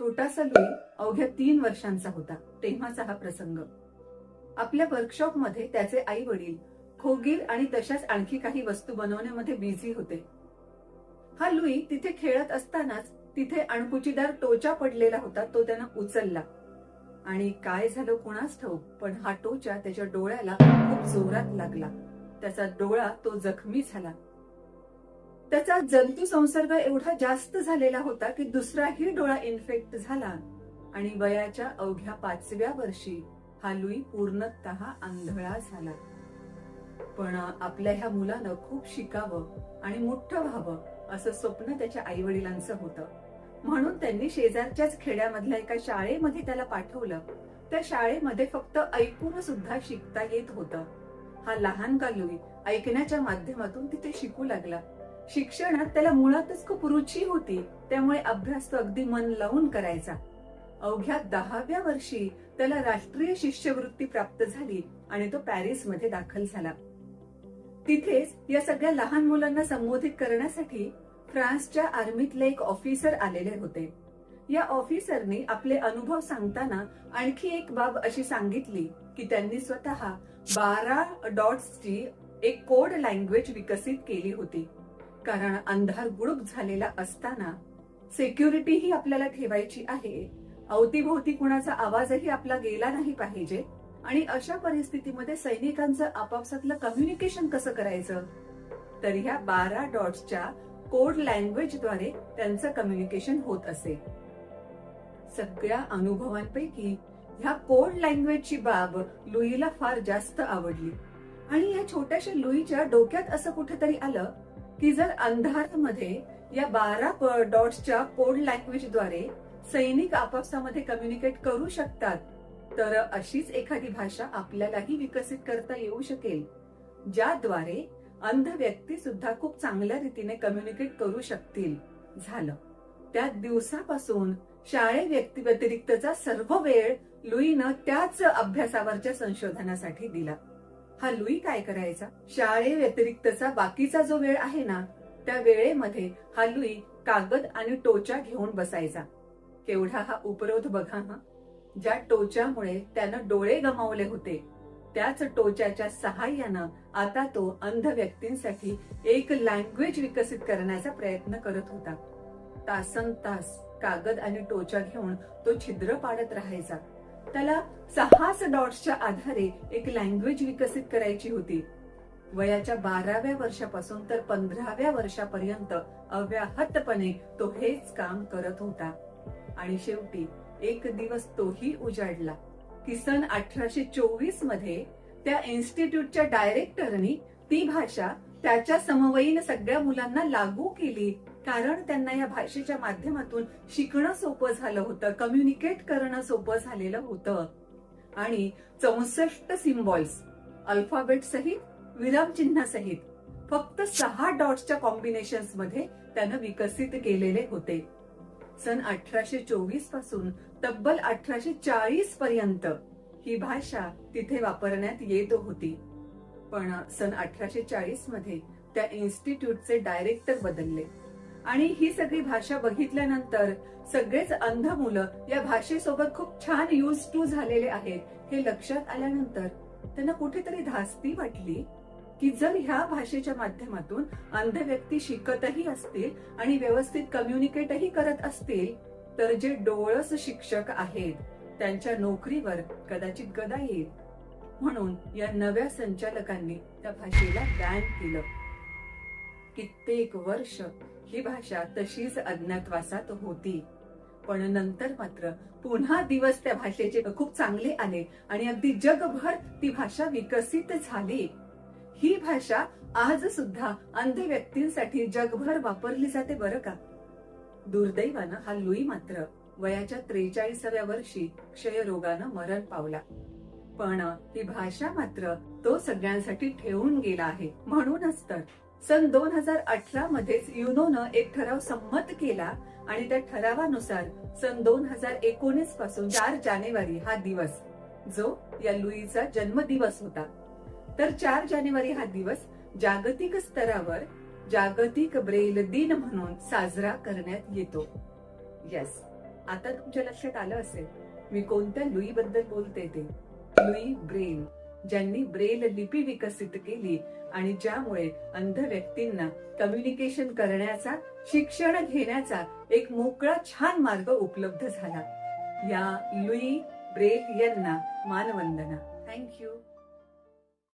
छोटासा लुई अवघ्या तीन वर्षांचा होता. तेव्हाचा हा प्रसंग. आपल्या वर्कशॉपमध्ये त्याचे आई वडील खोगीर आणि तशाच आणखी काही वस्तू बनवण्यामध्ये बिझी होते. हा लुई तिथे खेळत असतानाच तिथे अणकुचीदार टोचा पडलेला होता तो त्यानं उचलला. आणि काय झालं कुणास ठाऊक पण हा टोचा त्याच्या डोळ्याला खूप जोरात लागला. त्याचा डोळा तो जखमी झाला. त्याचा जंतू संसर्ग एवढा जास्त झालेला होता की दुसराही डोळा इन्फेक्ट झाला. आणि वयाच्या अवघ्या पाचव्या वर्षी हा लुई पूर्णतः आंधळा झाला. पण आपल्या ह्या मुलानं खूप शिकावं आणि मोठं व्हावं असं स्वप्न त्याच्या आई वडिलांचं होतं. म्हणून त्यांनी शेजारच्याच खेड्यामधल्या एका शाळेमध्ये त्याला पाठवलं. त्या शाळेमध्ये फक्त ऐकून सुद्धा शिकता येत होतं. हा लहान का लुई ऐकण्याच्या माध्यमातून तिथे शिकू लागला. शिक्षणात त्याला मुळातच खूप रुची होती. त्यामुळे अभ्यास तो अगदी मन लावून करायचा. अवघ्या दहाव्या वर्षी त्याला राष्ट्रीय शिष्यवृत्ती प्राप्त झाली आणि तो पॅरिसमध्ये दाखल झाला. तिथेच या सगळ्या लहान मुलांना संबोधित करण्यासाठी फ्रान्सच्या आर्मीतले एक ऑफिसर आलेले होते. या ऑफिसरने आपले अनुभव सांगताना आणखी एक बाब अशी सांगितली की त्यांनी स्वतः बारा डॉट्सची एक कोड लँग्वेज विकसित केली होती. कारण अंधार गुडूप झालेला असताना सिक्युरिटी ही आपल्याला ठेवायची आहे. अवतीभोवती कुणाचा आवाजही आपला गेला नाही पाहिजे. आणि अशा परिस्थितीमध्ये सैनिकांचं आपापसातलं कम्युनिकेशन कसं करायचं? तर ह्या बारा डॉट्सच्या कोड लँग्वेजद्वारे त्यांचं कम्युनिकेशन होत असे. सगळ्या अनुभवांपैकी ह्या कोड लँग्वेजची बाब लुईला फार जास्त आवडली. आणि या छोट्याशा लुईच्या डोक्यात असं कुठेतरी आलं की जर अंधारामध्ये या बारा डॉट्सच्या कोड लँग्वेजद्वारे सैनिक आपापसामध्ये कम्युनिकेट करू शकतात तर अशीच एखादी भाषा आपल्यालाही विकसित करता येऊ शकेल ज्याद्वारे अंध व्यक्ती सुद्धा खूप चांगल्या रीतीने कम्युनिकेट करू शकतील. झालं. त्या दिवसापासून शाळे व्यक्ती व्यतिरिक्तचा सर्व वेळ लुईनं त्याच अभ्यासावरच्या संशोधनासाठी दिला. हा लुई काय करायचा? शाळे व्यतिरिक्तचा बाकीचा जो वेळ आहे ना त्या वेळेमध्ये हा लुई कागद आणि टोचा घेऊन बसायचा. केवढा हा उपरोध बघा हा. ज्या टोच्यामुळे त्यानं डोळे गमावले होते त्याच टोच्याच्या सहाय्यानं आता तो अंध व्यक्तींसाठी एक लँग्वेज विकसित करण्याचा प्रयत्न करत होता. तासन तास कागद आणि टोचा घेऊन तो छिद्र पाडत राहायचा. त्याला सहाच डॉट्सच्या आधारे एक लँग्वेज विकसित करायची होती. वयाच्या बाराव्या वर्षापासून तर पंधराव्या वर्षापर्यंत अव्याहतपणे तो हेच काम करत होता. आणि शेवटी एक दिवस तोही उजाडला की सन अठराशे चोवीसमध्ये त्या इन्स्टिट्यूटच्या डायरेक्टरनी ती भाषा त्याच्या समवयीन सगळ्या मुलांना लागू केली. कारण त्यांना या भाषेच्या माध्यमातून शिकणं सोपं झालं होतं कम्युनिकेट करणं सोपं झालेलं होतं. आणि चौसष्ट सिम्बॉल्स अल्फाबेट सहित विरामचिन्ह सहित फक्त सहा डॉट्सच्या कॉम्बिनेशनमध्ये त्यानं विकसित केलेले होते. सन अठराशे चोवीसपासून तब्बल अठराशे चाळीस पर्यंत ही भाषा तिथे वापरण्यात येत होती. पण सन अठराशे चाळीसमध्ये त्या इन्स्टिट्यूटचे डायरेक्टर बदलले. आणि ही सगळी भाषा बघितल्यानंतर सगळेच अंध मुलं या भाषेसोबत खूप छान युज टू झालेले आहेत. हे लक्षात आल्यानंतर त्यांना कुठेतरी धास्ती वाटली की जर ह्या भाषेच्या माध्यमातून अंध व्यक्ती शिकतही असतील आणि व्यवस्थित कम्युनिकेटही करत असतील तर जे डोळस शिक्षक आहेत त्यांच्या नोकरीवर कदाचित गदा येईल. म्हणून या नव्या संचालकांनी त्या भाषेला बॅन केलं. कित्येक वर्ष ही भाषा तशीच अज्ञातवासात होती. पण नंतर मात्र पुन्हा दिवस त्या भाषेचे खूप चांगले आले आणि अगदी जगभर ती भाषा विकसित झाली. ही भाषा आज सुद्धा अंध व्यक्तींसाठी जगभर वापरली जाते बरं का? दुर्दैवानं हा लुई मात्र वयाच्या त्रेचाळीसाव्या वर्षी क्षयरोगानं मरण पावला. पण ही भाषा मात्र तो सगळ्यांसाठी ठेवून गेला आहे. म्हणूनच तर सन दोन हजार अठरा मध्येच युनोनं एक ठराव संमत केला आणि त्या ठरावानुसार सन दोन हजार एकोणीसपासून चार जानेवारी हा दिवस जो या लुईचा जन्मदिवस होता. तर चार जानेवारी हा दिवस जागतिक स्तरावर जागतिक ब्रेल दिन म्हणून साजरा करण्यात येतो. येस आता तुमच्या लक्षात आलं असेल मी कोणत्या लुई बद्दल बोलते ते? Louis Braille. ज्यांनी ब्रेल लिपी विकसित केली आणि ज्यामुळे अंध व्यक्तींना कम्युनिकेशन करण्याचा शिक्षण घेण्याचा एक मोकळा छान मार्ग उपलब्ध झाला. या लुई ब्रेल यांना मानवंदना. थँक्यू